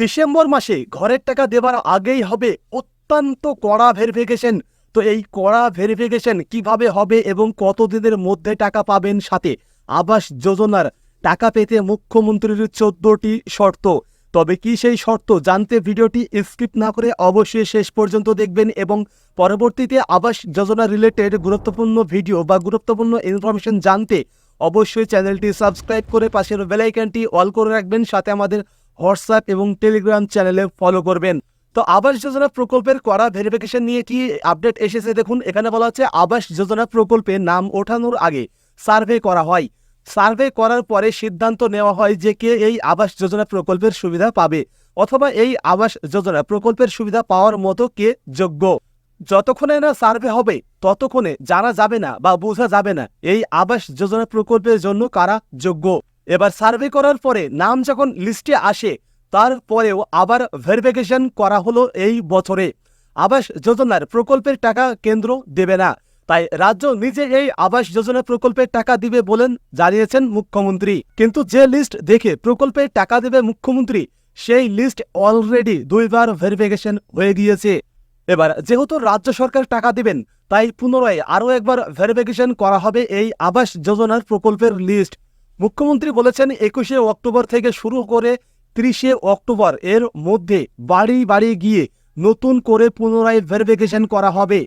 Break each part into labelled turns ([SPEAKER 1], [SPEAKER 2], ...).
[SPEAKER 1] December মাসে ঘরের টাকা দেবার আগেই হবে অত্যন্ত কড়া ভেরিফিকেশন তো এই কড়া ভেরিফিকেশন কীভাবে হবে এবং কতদিনের মধ্যে টাকা পাবেন সাথে আবাস যোজনার টাকা পেতে মুখ্যমন্ত্রীর চোদ্দটি শর্ত। তবে কি সেই শর্ত জানতে ভিডিওটি স্কিপ না করে অবশ্যই শেষ পর্যন্ত দেখবেন এবং পরবর্তীতে আবাস যোজনা রিলেটেড গুরুত্বপূর্ণ ভিডিও বা গুরুত্বপূর্ণ ইনফরমেশন জানতে অবশ্যই চ্যানেলটি সাবস্ক্রাইব করে পাশের বেলাইকানটি অল করে রাখবেন, সাথে আমাদের হোয়াটসঅ্যাপ এবং টেলিগ্রাম চ্যানেলে ফলো করবেন। তো আবাস যোজনা প্রকল্পের করা ভেরিফিকেশন নিয়ে কি আপডেট এসেছে দেখুন। এখানে বলা হচ্ছে আবাস যোজনা প্রকল্পে নাম ওঠানোর আগে সার্ভে করা হয়। সার্ভে করার পরে সিদ্ধান্ত নেওয়া হয় যে কে এই আবাস যোজনা প্রকল্পের সুবিধা পাবে অথবা এই আবাস যোজনা প্রকল্পের সুবিধা পাওয়ার মতো কে যোগ্য। যতক্ষণে না সার্ভে হবে, ততক্ষণে জানা যাবে না বা বোঝা যাবে না এই আবাস যোজনা প্রকল্পের জন্য কারা যোগ্য। এবার সার্ভে করার পরে নাম যখন লিস্টে আসে, তারপরেও আবার ভেরিফিকেশন করা হলো এই বছরে। আবাস যোজনার প্রকল্পের টাকা কেন্দ্র দেবে না। তাই রাজ্য নিজে এই আবাস যোজনা প্রকল্পের টাকা দিবে বলেন জানিয়েছেন মুখ্যমন্ত্রী। কিন্তু যে লিস্ট দেখে প্রকল্পের টাকা দেবে মুখ্যমন্ত্রী, সেই লিস্ট অলরেডি দুইবার ভেরিফিকেশন হয়ে গিয়েছে। এবার যেহেতু রাজ্য সরকার টাকা দিবেন, তাই পুনরায় আরও একবার ভেরিফিকেশন করা হবে এই আবাস যোজনার প্রকল্পের লিস্ট। মুখ্যমন্ত্রী বলেছেন একুশে অক্টোবর থেকে শুরু করে ত্রিশে অক্টোবর এর মধ্যে বাড়ি বাড়ি গিয়ে নতুন করে পুনরায় ভেরিফিকেশন করা হবে।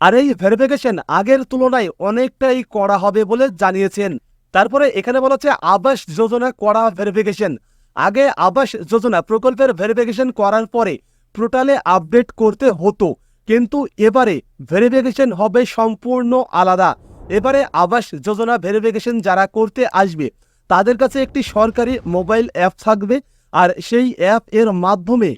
[SPEAKER 1] আর এই ভেরিফিকেশন আগের তুলনায় অনেকটাই করা হবে বলে জানিয়েছেন। তারপরে এখানে বলা হচ্ছে আবাস যোজনা করা ভেরিফিকেশন আগে আবাস যোজনা প্রকল্পের ভেরিফিকেশন করার পরে পোর্টালে আপডেট করতে হতো। কিন্তু এবারে ভেরিফিকেশন হবে সম্পূর্ণ আলাদা। এবারে আবাস যোজনা ভেরিফিকেশন যারা করতে আসবে, তাদের কাছে একটি সরকারি মোবাইল অ্যাপ থাকবে আর সেই অ্যাপ এর মাধ্যমে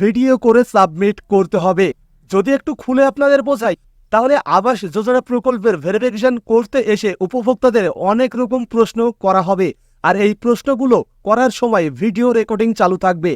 [SPEAKER 1] ভিডিও করে সাবমিট করতে হবে। যদি একটু খুলে আপনাদের বোঝাই, তাহলে আবাস যোজনা প্রকল্পের ভেরিফিকেশন করতে এসে উপভোক্তাদের অনেক রকম প্রশ্ন করা হবে। আর এই প্রশ্নগুলো করার সময় ভিডিও রেকর্ডিং চালু থাকবে।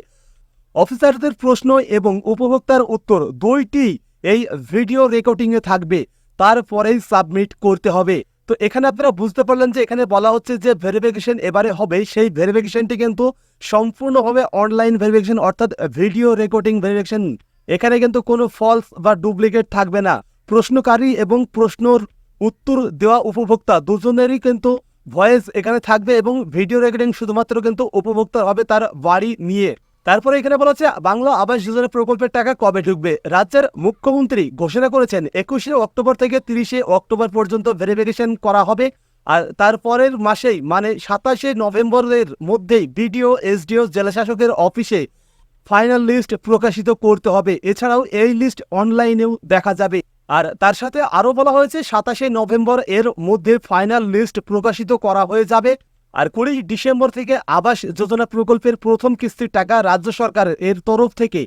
[SPEAKER 1] অফিসারদের প্রশ্ন এবং উপভোক্তার উত্তর দুইটি এই ভিডিও রেকর্ডিংয়ে থাকবে। তারপরেই সাবমিট করতে হবে। তো এখানে আপনারা বুঝতে পারলেন যে এখানে বলা হচ্ছে যে ভেরিফিকেশন এবারে হবে সেই ভেরিফিকেশনটি কিন্তু সম্পূর্ণভাবে অনলাইন ভেরিফিকেশন অর্থাৎ ভিডিও রেকর্ডিং ভেরিফিকেশন এখানে কিন্তু কোনো ফলস বা ডুপ্লিকেট থাকবে না। প্রশ্নকারী এবং প্রশ্নর উত্তর দেওয়া উপভোক্তা দুজনেরই কিন্তু ভয়েস এখানে থাকবে এবং ভিডিও রেকর্ডিং শুধুমাত্র কিন্তু উপভোক্তা হবে তার বাড়ি নিয়ে। তারপরে এখানে বলা হচ্ছে, বাংলা আবাস যোজনা প্রকল্পের টাকা কবে ঢুকবে? রাজ্যের মুখ্যমন্ত্রী ঘোষণা করেছেন, একুশে অক্টোবর থেকে তিরিশে অক্টোবর পর্যন্ত ভেরিফিকেশন করা হবে। আর তারপরের মাসেই মানে সাতাশে নভেম্বরের মধ্যেই বিডিও, এসডিও, জেলাশাসকের অফিসে ফাইনাল লিস্ট প্রকাশিত করতে হবে। এছাড়াও এই লিস্ট অনলাইনেও দেখা যাবে। আর তার সাথে আরও বলা হয়েছে, সাতাশে নভেম্বর এর মধ্যে ফাইনাল লিস্ট প্রকাশিত করা হয়ে যাবে। আর কুড়ি ডিসেম্বর থেকে আবাস যোজনা প্রকল্পের প্রথম কিস্তির টাকা রাজ্য সরকার এর তরফ থেকে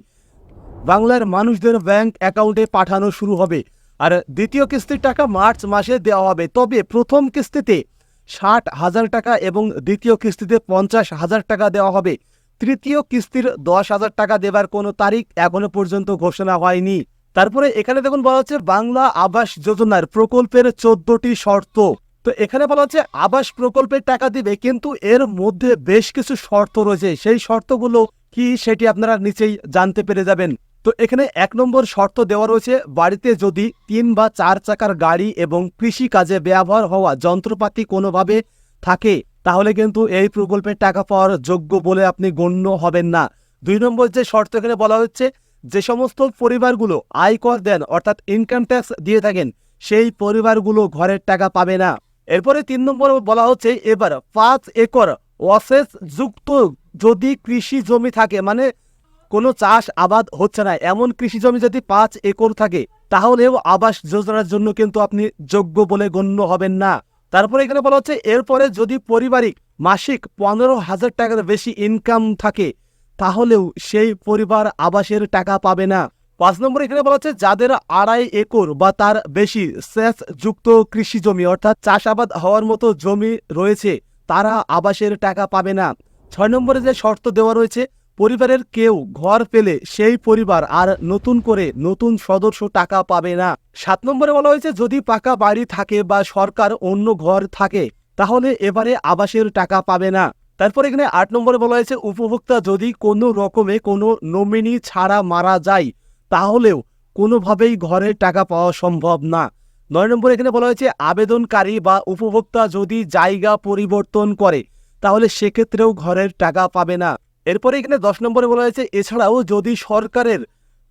[SPEAKER 1] বাংলার মানুষদের ব্যাংক অ্যাকাউন্টে পাঠানো শুরু হবে। আর দ্বিতীয় কিস্তির টাকা মার্চ মাসে দেওয়া হবে। তবে প্রথম কিস্তিতে ষাট হাজার টাকা এবং দ্বিতীয় কিস্তিতে পঞ্চাশ হাজার টাকা দেওয়া হবে। তৃতীয় কিস্তির দশ হাজার টাকা দেবার কোনো তারিখ এখনও পর্যন্ত ঘোষণা হয়নি। তারপরে এখানে দেখুন বলা হচ্ছে বাংলা আবাস যোজনার প্রকল্পের চোদ্দটি শর্ত। তো এখানে বলা হচ্ছে, আবাস প্রকল্পের টাকা দিবে, কিন্তু এর মধ্যে বেশ কিছু শর্ত রয়েছে। সেই শর্তগুলো কি সেটি আপনারা নিচেই জানতে পেরে যাবেন। তো এখানে এক নম্বর শর্ত দেওয়া রয়েছে, বাড়িতে যদি তিন বা চার চাকার গাড়ি এবং কৃষি কাজে ব্যবহার হওয়া যন্ত্রপাতি কোনোভাবে থাকে, তাহলে কিন্তু এই প্রকল্পের টাকা পাওয়ার যোগ্য বলে আপনি গণ্য হবেন না। দুই নম্বর যে শর্ত এখানে বলা হচ্ছে, যে সমস্ত পরিবারগুলো আয়কর দেন, অর্থাৎ ইনকাম ট্যাক্স দিয়ে থাকেন, সেই পরিবারগুলো ঘরের টাকা পাবে না। এরপরে তিন নম্বর বলা হচ্ছে, এবার পাঁচ একর অশেষ যুক্ত যদি কৃষি জমি থাকে মানে কোনো চাষ আবাদ হচ্ছে না, এমন কৃষি জমি যদি পাঁচ একর থাকে, তাহলেও আবাস যোজনার জন্য কিন্তু আপনি যোগ্য বলে গণ্য হবেন না। তারপরে এখানে বলা হচ্ছে, এরপরে যদি পারিবারিক মাসিক পনেরো হাজার টাকার বেশি ইনকাম থাকে, তাহলেও সেই পরিবার আবাসের টাকা পাবে না। পাঁচ নম্বর এখানে বলা হচ্ছে, যাদের আড়াই একর বা তার বেশি সেচ যুক্ত কৃষি জমি, অর্থাৎ চাষাবাদ হওয়ার মতো জমি রয়েছে, তারা আবাসের টাকা পাবে না। ছয় নম্বরে যে শর্ত দেওয়া রয়েছে, পরিবারের কেউ ঘর পেলে সেই পরিবার আর নতুন করে নতুন সদস্য টাকা পাবে না। সাত নম্বরে বলা হয়েছে, যদি পাকা বাড়ি থাকে বা সরকার অন্য ঘর থাকে, তাহলে এবারে আবাসের টাকা পাবে না। তারপর এখানে আট নম্বরে বলা হয়েছে, উপভোক্তা যদি কোনো রকমে কোনো নমিনি ছাড়া মারা যায় তাহলেও কোনোভাবেই ঘরের টাকা পাওয়া সম্ভব না। নয় নম্বরে এখানে বলা হয়েছে, আবেদনকারী বা উপভোক্তা যদি জায়গা পরিবর্তন করে, তাহলে সেক্ষেত্রেও ঘরের টাকা পাবে না। এরপরে এখানে দশ নম্বরে বলা হয়েছে, এছাড়াও যদি সরকারের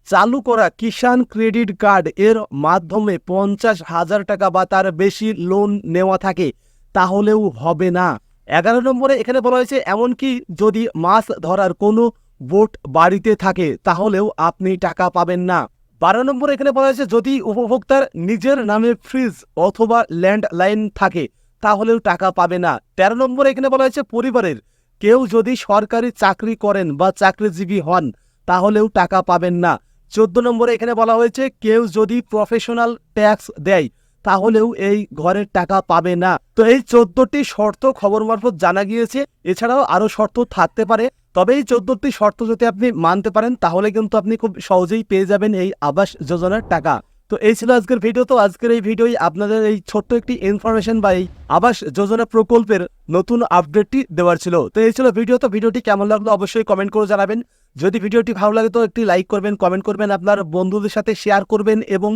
[SPEAKER 1] চালু করা কিষাণ ক্রেডিট কার্ড এর মাধ্যমে পঞ্চাশ হাজার টাকা বা তার বেশি লোন নেওয়া থাকে, তাহলেও হবে না। এগারো নম্বরে এখানে বলা হয়েছে, এমনকি যদি মাছ ধরার কোনো বোট বাড়িতে থাকে, তাহলেও আপনি টাকা পাবেন না। বারো নম্বর এখানে বলা হয়েছে, যদি উপভোক্তার নিজের নামে ফ্রিজ অথবা ল্যান্ডলাইন থাকে, তাহলেও টাকা পাবে না। তেরো নম্বর এখানে বলা হয়েছে, পরিবারের কেউ যদি সরকারি চাকরি করেন বা চাকরিজীবী হন, তাহলেও টাকা পাবেন না। চোদ্দ নম্বরে এখানে বলা হয়েছে, কেউ যদি প্রফেশনাল ট্যাক্স দেয়, তাহলেও এই ঘরের টাকা পাবে না। তো এই চোদ্দটি শর্ত খবর মারফত জানা গিয়েছে। এছাড়াও আরও শর্ত থাকতে পারে। তবে এই চোদ্দটি শর্ত যদি আপনি মানতে পারেন, তাহলে কিন্তু আপনি খুব সহজেই পেয়ে যাবেন এই আবাস যোজনার টাকা। তো এই ছিল আজকের ভিডিও তো আজকের এই ভিডিওই আপনাদের এই ছোট্ট একটি ইনফরমেশন বা এই আবাস যোজনা প্রকল্পের নতুন আপডেটটি দেওয়ার ছিল। তো এই ছিল ভিডিও তো ভিডিওটি কেমন লাগল অবশ্যই কমেন্ট করে জানাবেন। যদি ভিডিওটি ভালো লাগে তো একটি লাইক করবেন কমেন্ট করবেন, আপনার বন্ধুদের সাথে শেয়ার করবেন এবং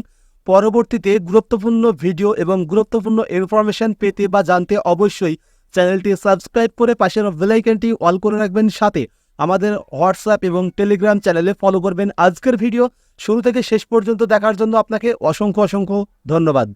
[SPEAKER 1] পরবর্তীতে গুরুত্বপূর্ণ ভিডিও এবং গুরুত্বপূর্ণ ইনফরমেশন পেতে বা জানতে অবশ্যই চ্যানেলটি সাবস্ক্রাইব করে পাশের বেলাইকনটি অল করে রাখবেন সাথে আমাদের হোয়াটসঅ্যাপ এবং টেলিগ্রাম চ্যানেলে ফলো করবেন আজকের ভিডিও। শুরু থেকে শেষ পর্যন্ত দেখার জন্য আপনাকে অসংখ্য অসংখ্য ধন্যবাদ।